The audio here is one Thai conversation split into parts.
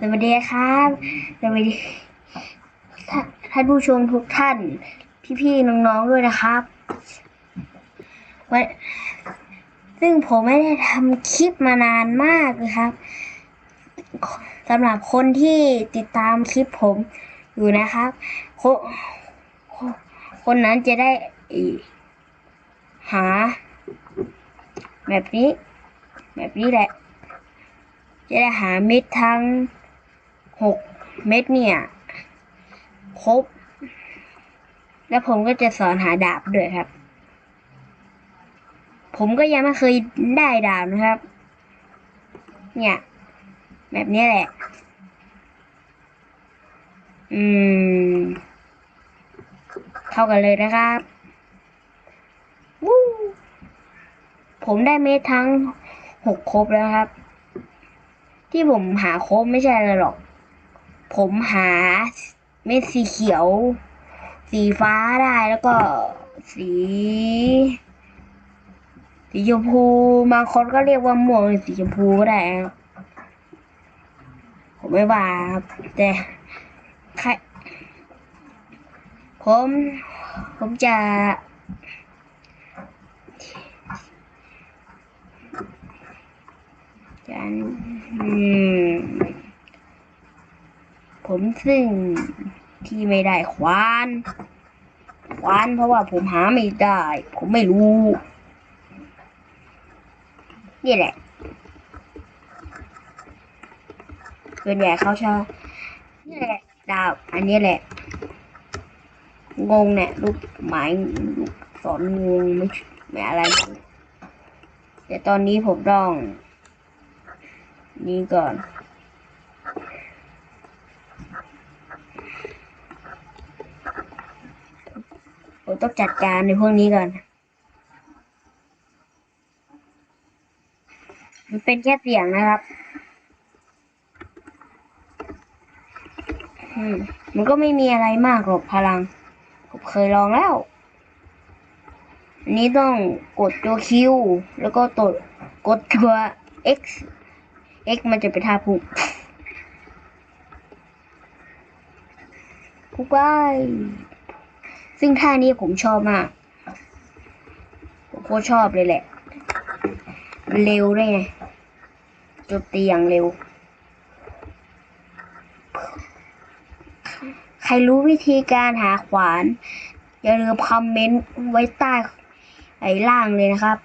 สวัสดีครับสวัสดีท่านผู้ชมทุกท่าน พี่ๆน้องๆด้วยนะครับวันซึ่งผมไม่ได้ทำคลิปมานานมากเลยครับสำหรับคนที่ติดตามคลิปผมอยู่นะครับ คนคนนั้นจะได้หา แบบนี้ แบบนี้แหละจะได้หาเม็ดทั้ง หกเม็ดเนี่ยครบ แล้วผมก็จะสอนหาดาบด้วยครับ ผมก็ยังไม่เคยได้ดาบนะครับ เนี่ย แบบนี้แหละ อืม เข้ากันเลยนะครับวู้ผมได้เม็ดทั้งหกครบแล้วครับ ที่ผมหาครบไม่ใช่อะไรหรอก ผมหาเม็ดสีเขียว สีฟ้าได้แล้วก็สี สีชมพูบางคนก็เรียกว่าม่วงสีชมพูก็ได้ครับผมไม่ว่าครับแต่ใครผม ผมจะ จันอืม ผมซึ่งที่ไม่ได้ควาน ควานเพราะว่าผมหาไม่ได้ ผมไม่รู้ นี่แหละส่วนใหญ่เขาชอบนี่แหละดาว อันนี้แหละ งงเนี่ยลูกหมายลูกสอนงงไม่ไม่อะไรแต่ตอนนี้ผมต้อง นี่ก่อน ผมต้องจัดการในพวกนี้ก่อน มันเป็นแค่เสียงนะครับ อืม มันก็ไม่มีอะไรมากหรอกพลัง ผมเคยลองแล้ว อันนี้ต้องกดตัว Q แล้วก็ตดกดตัว X X มันจะเป็นท่าพุกพุกไป ซึ่งท่านี้ผมชอบมาก ผมโคตรชอบเลยแหละ เร็วด้วยไงโจมตีอย่างเร็ว ใครรู้วิธีการหาขวาน อย่าลืมคอมเมนต์ไว้ใต้ไอ้ล่างเลยนะครับ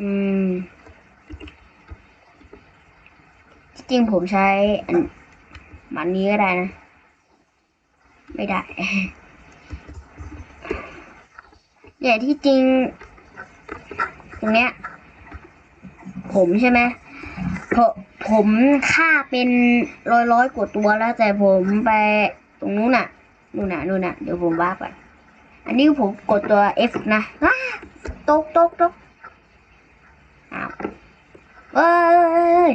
อืม จริงผมใช้อันมันนี้ก็ได้นะ ไม่ได้เนี่ยที่จริง ตรงเนี้ย ผมใช่ไหมผมผมฆ่าเป็นร้อยร้อยกว่าตัวแล้วแต่ผมไปตรงนู้นน่ะนู่นน่ะนู่นน่ะเดี๋ยวผมว่าไปอันนี้ผมกดตัว F นะอ้าตกตกตกอ้าวเอ้ย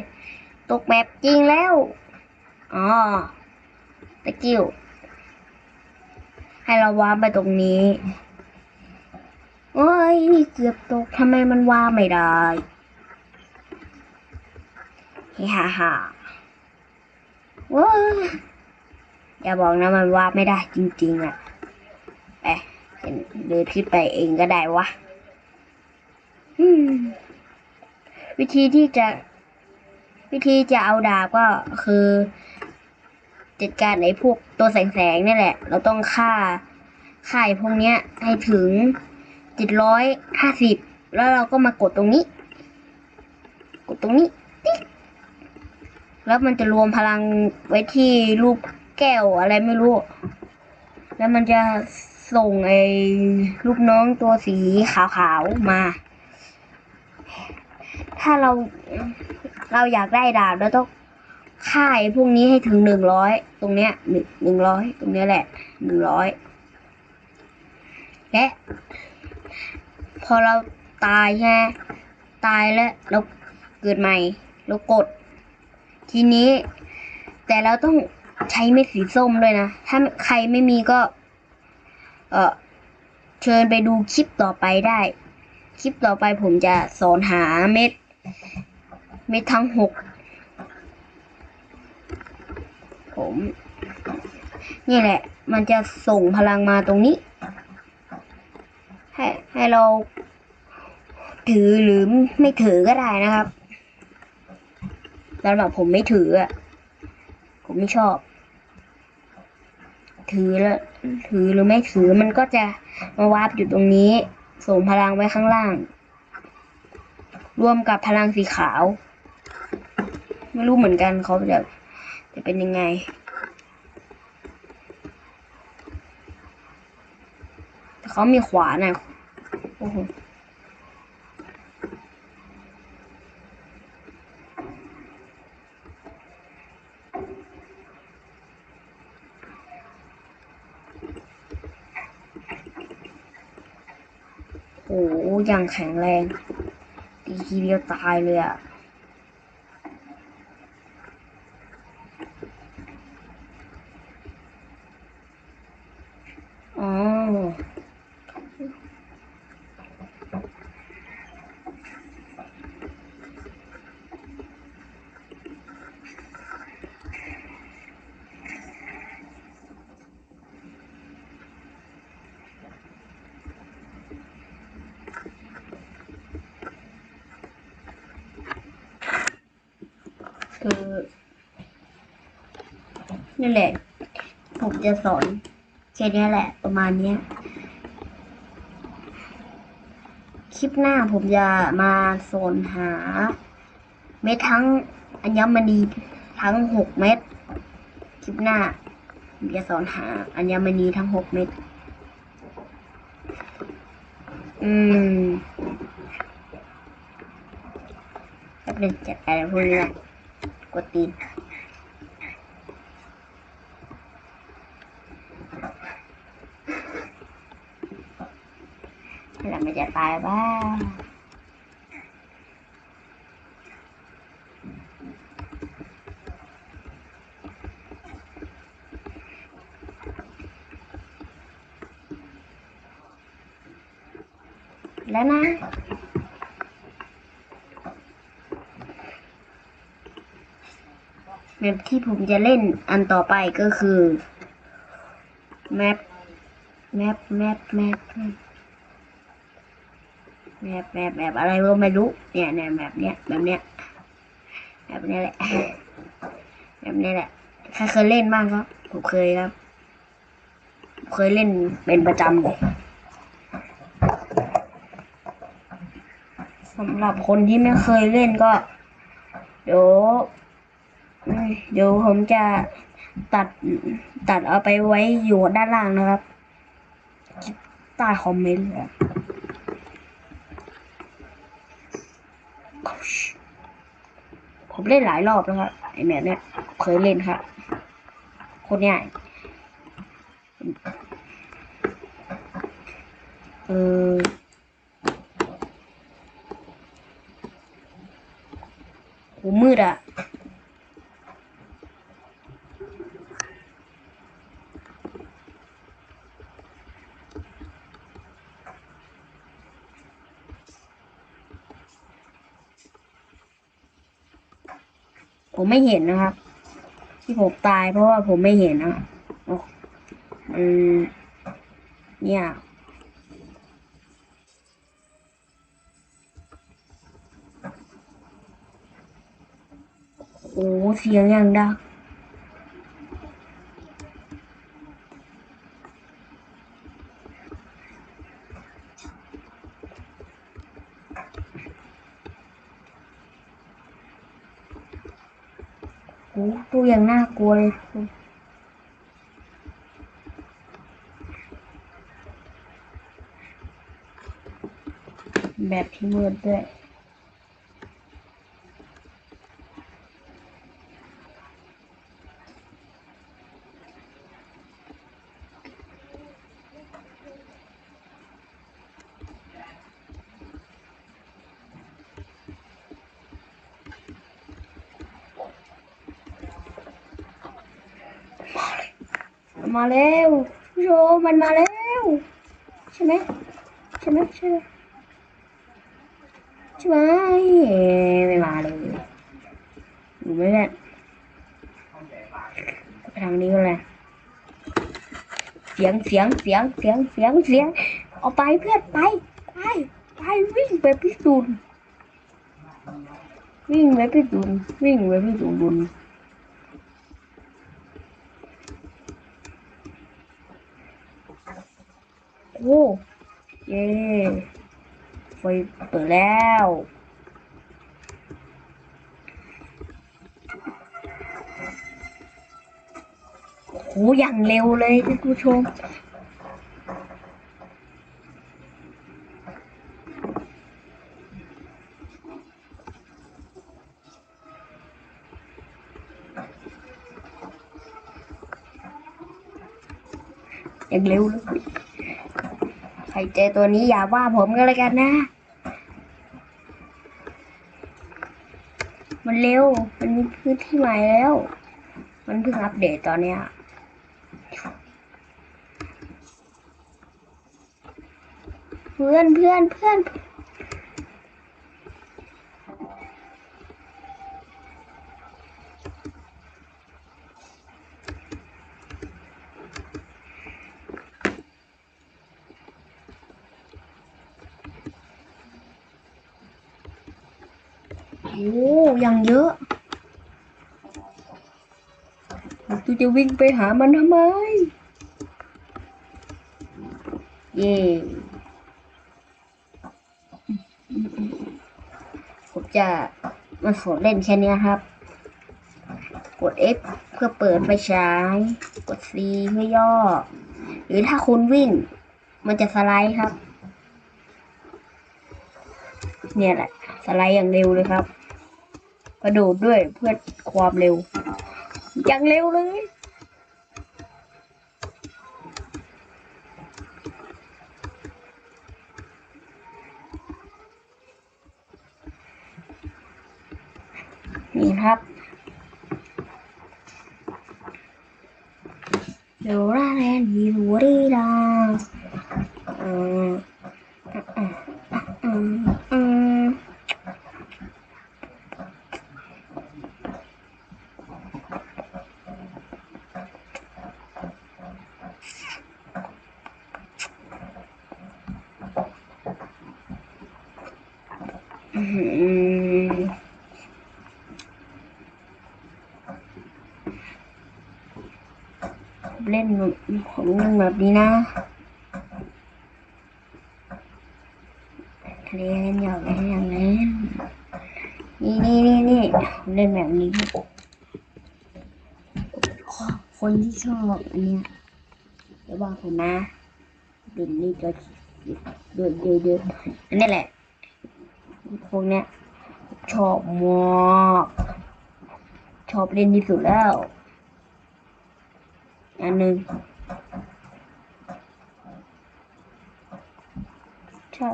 ตกแบบจริงแล้วอ๋อตะกิ้ว ให้เราวางไปตรงนี้โอ้ยเกือบตกทำไมมันวาไม่ได้ฮิฮ่าฮ่าว้าอย่าบอกนะมันวาไม่ได้จริง ๆอะไปเดินขึ้นไปเองก็ได้วะวิธีที่จะ วิธีจะเอาดาบก็คือ จัดการไอ้พวกตัวแสงๆนี่แหละ เราต้องฆ่าฆ่าไอ้พวกเนี้ยให้ถึงเจ็ดร้อยห้าสิบแล้วเราก็มากดตรงนี้ กดตรงนี้ติ๊กแล้วมันจะรวมพลังไว้ที่รูปแก้วอะไรไม่รู้ แล้วมันจะส่งไอ้รูปน้องตัวสีขาวๆมา ถ้าเราเราอยากได้ดาบเราต้อง ค่ายพวกนี้ให้ถึงหนึ่งร้อยตรงเนี้ยหนึ่งหนึ่งร้อยตรงเนี้ยแหละหนึ่งร้อยและ พอเราตายใช่ไหมตายแล้วเราเกิดใหม่เรากด ทีนี้ แต่เราต้องใช้เม็ดสีส้มด้วยนะ ถ้าใครไม่มีก็ เออเชิญไปดูคลิปต่อไปได้ คลิปต่อไปผมจะสอนหาเม็ด เม็ดทั้งหก นี่แหละ มันจะส่งพลังมาตรงนี้ ให้ให้เรา ถือหรือไม่ถือก็ได้นะครับสำหรับผมไม่ถืออะ ผมไม่ชอบ ถือแล้วถือหรือไม่ถือมันก็จะมาวาร์ปอยู่ตรงนี้ ส่งพลังไว้ข้างล่าง รวมกับพลังสีขาว ไม่รู้เหมือนกันเขาจะ จะเป็นยังไง แต่เขามีขวานอะโอ้โหโอ้โหยังแข็งแรงตีทีเดียวตายเลยอะ อ๋อ คือ นี่นแหละ ผมจะสอนแค่นี้แหละ ประมาณนี้คลิปหน้าผมจะมาสอนหา เม็ดทั้งอัญมณีทั้งหกเม็ดคลิปหน้าผมจะสอนหาอัญมณีทั้งหกเม็ดอืมแป๊บนึงจัดการพวกนี้ นะกดตีนแล้วมันจะตายบ้าง แมปที่ผมจะเล่นอันต่อไปก็คือแมปแมปแมปแมปแมปแมปแมปอะไรก็ไม่รู้เนี่ยเนี่ยแบบเนี้ยแบบเนี้ยแบบเนี้ยแหละแบบเนี้ยแหละใครเคยเล่นบ้างครับผมเคยครับ เคยเล่นเป็นประจำเลยสำหรับคนที่ไม่เคยเล่นก็ เดี๋ยว เดี๋ยวผมจะตัดตัดเอาไปไว้อยู่ด้านล่างนะครับใต้คอมเมนต์ผมเล่นหลายรอบแล้วครับไอแบบเนี้ยเคยเล่นครับโคตรง่ายเออ ผมไม่เห็นนะครับ ที่ผมตายเพราะว่าผมไม่เห็นนะโอ้เนี่ยโอ้เสียงอย่างดัง โอ้ตัวอย่างน่ากลัวเลยแบบที่มืดด้วย มาแล้วผู้ชมมันมาแล้วใช่ไหมใช่ไหมใช่ไหมใช่ไหมไม่มาเลยอยู่ไหมเนี่ยไปทางนี้ก็เลยเสียงเสียงเสียงเสียงเสียงเสียงเอาไปเพื่อนไปไปไปวิ่งไปพิสูจน์วิ่งไปพิสูจน์วิ่งไปพิสูจน์บุญโอ้ เย้ไฟเปิดแล้วโหอย่างเร็วเลยท่านผู้ชมอย่างเร็วเลย ใครเจอตัวนี้อย่าว่าผมก็แล้วกันนะ มันเร็ว มันมีพื้นที่ใหม่แล้ว มันเพิ่งอัปเดตตอนเนี้ยเพื่อนเพื่อนเพื่อน ยังเยอะตูจะวิ่งไปหามันทำไม เย่ผมจะมาขอเล่นแค่นี้ครับ กด F เพื่อเปิดไฟฉาย กด C เพื่อย่อ หรือถ้าคุณวิ่ง มันจะสไลด์ครับ เนี่ยแหละ สไลด์อย่างเร็วเลยครับ กระโดดด้วยเพื่อความเร็ว อย่างเร็วเลย นี่ครับเดี๋ยวร่าแรนดีหัวดีดาอืมอืมอืม เล่นผมเล่นแบบนี้นะเล่นอย่างเล่นอย่างนี้นี่นี่นี่นี่เล่นแบบนี้ คนที่ชอบอันเนี้ยเดี๋ยวบอกผมนะดูนี่ก็เดือดเดือดเดือดอันนี้แหละ พวกเนี้ย ชอบมากชอบเล่นที่สุดแล้วอันหนึ่งใช่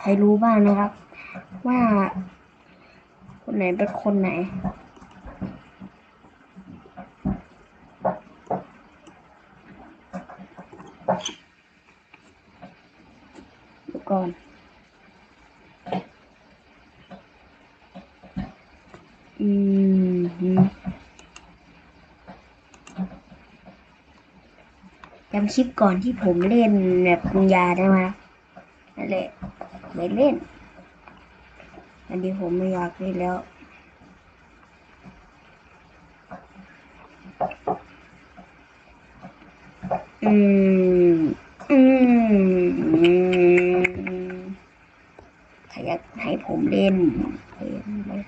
ใครรู้บ้างนะครับ ว่า คนไหนเป็นคนไหน ก่อน อืมจำคลิปก่อนที่ผมเล่นแบบปรุงยาได้ไหมนั่นแหละไม่เล่น อันนี้ผมไม่อยากเล่นแล้วอืม อืมอืมใครอยากให้ผมเล่นเล่นเลย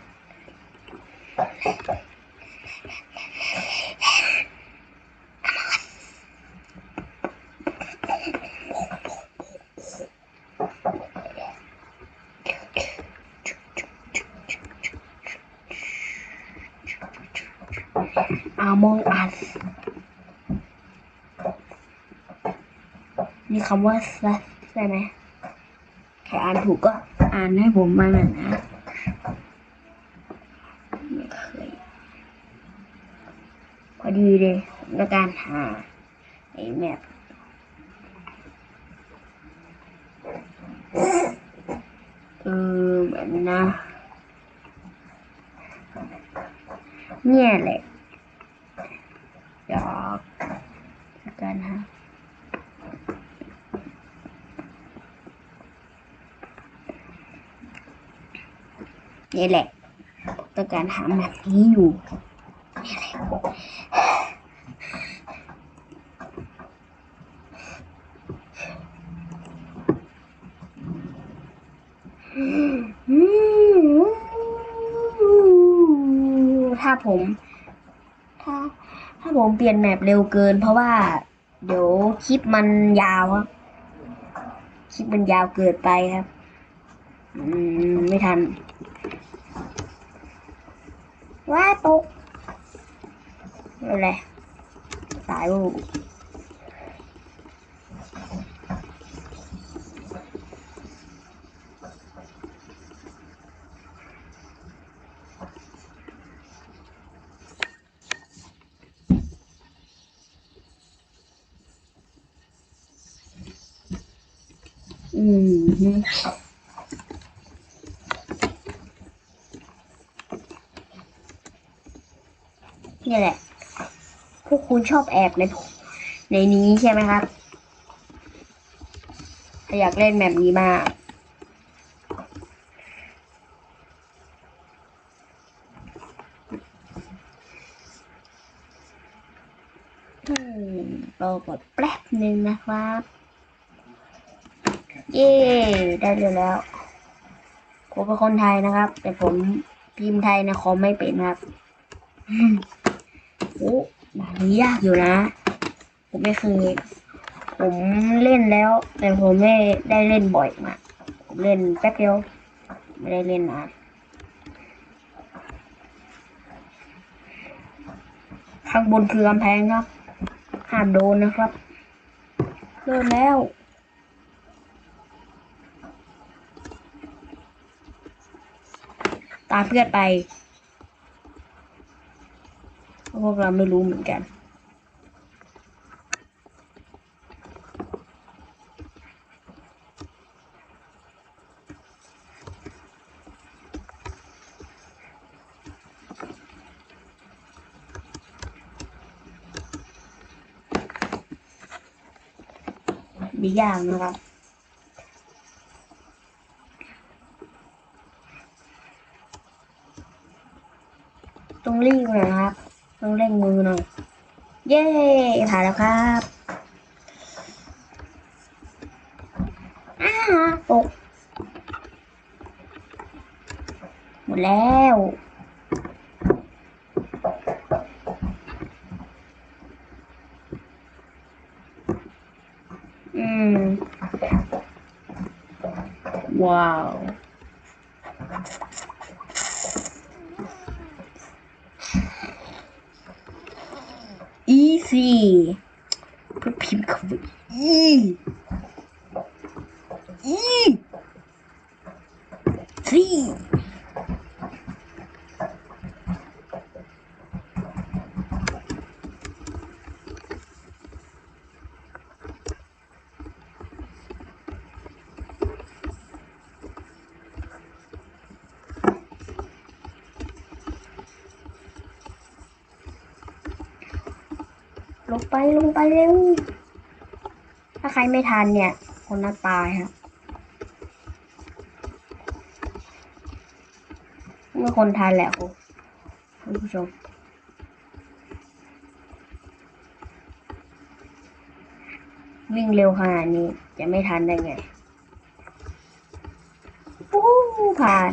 Among Us นี่คำว่า slash ใช่ไหมใครอ่านถูกก็อ่านให้ผมมาหน่อยนะไม่เคยพอดีเลยในการหาไอ้แมปเออแบบนี้นะ เนี่ยแหละอยากกันฮะ นี่แหละ ต้องการหาแบบนี้อยู่นี่แหละถ้าผม ถ้า ถ้าผมเปลี่ยนแมปเร็วเกิน เพราะว่า เดี๋ยวคลิปมันยาวครับคลิปมันยาวเกินไปครับ อืม ไม่ทัน ว่าตกอะไรสายลูกอืมฮึนี่แหละ พวก คุณชอบแอบในในนี้ใช่ไหมครับอยากเล่นแบบนี้มากอืมรอกดแป๊บหนึ่งนะครับ เย่ได้เลยแล้วผมเป็นคนไทยนะครับ แต่ผมพิมพ์ไทยในคอมไม่เป็นครับโอ้ ด่านนี้ยากอยู่นะ ผมไม่เคยผมเล่นแล้ว แต่ผมไม่ได้เล่นบ่อยมาก ผมเล่นแป๊บเดียว ไม่ได้เล่นนานข้างบนคือกำแพงครับห้ามโดนนะครับเริ่มแล้วตามเพื่อนไป พวกเราไม่รู้เหมือนกัน มีอย่างนะครับต้องรีบหน่อยนะครับ ต้องเร่งมือหน่อย เย้ผ่านแล้วครับอ้าตกหมดแล้วอืมว้าว easy เพื่อพิมพ์คำว่า e e c ลงไปลงไป เร็ว ถ้าใครไม่ทันเนี่ย คนนั้นตายครับเมื่อคนทันแหละคุณคุณผู้ชมวิ่งเร็วขนาดนี้จะไม่ทันได้ไง ปู้ผ่าน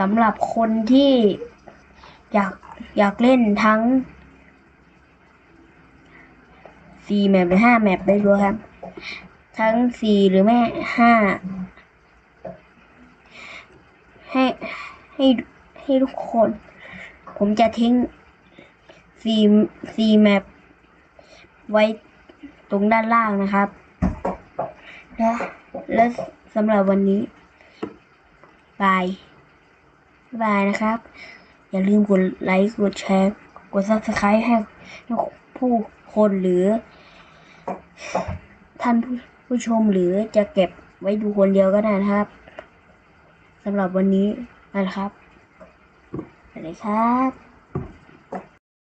สำหรับคนที่อยากอยากเล่นทั้งสี่แมปหรือห้าแมปได้ด้วยครับ ทั้งสี่หรือแม่ห้าให้ให้ให้ทุกคน ผมจะทิ้งสี่สี่แมปไว้ตรงด้านล่างนะครับ และและสำหรับวันนี้บาย บ๊ายบายนะครับ อย่าลืมกดไลค์ กดแชร์ กด subscribe ให้ผู้คนหรือ ท่านผู้ชมหรือจะเก็บไว้ดูคนเดียวก็ได้นะครับสำหรับวันนี้นะครับสวัสดีครับ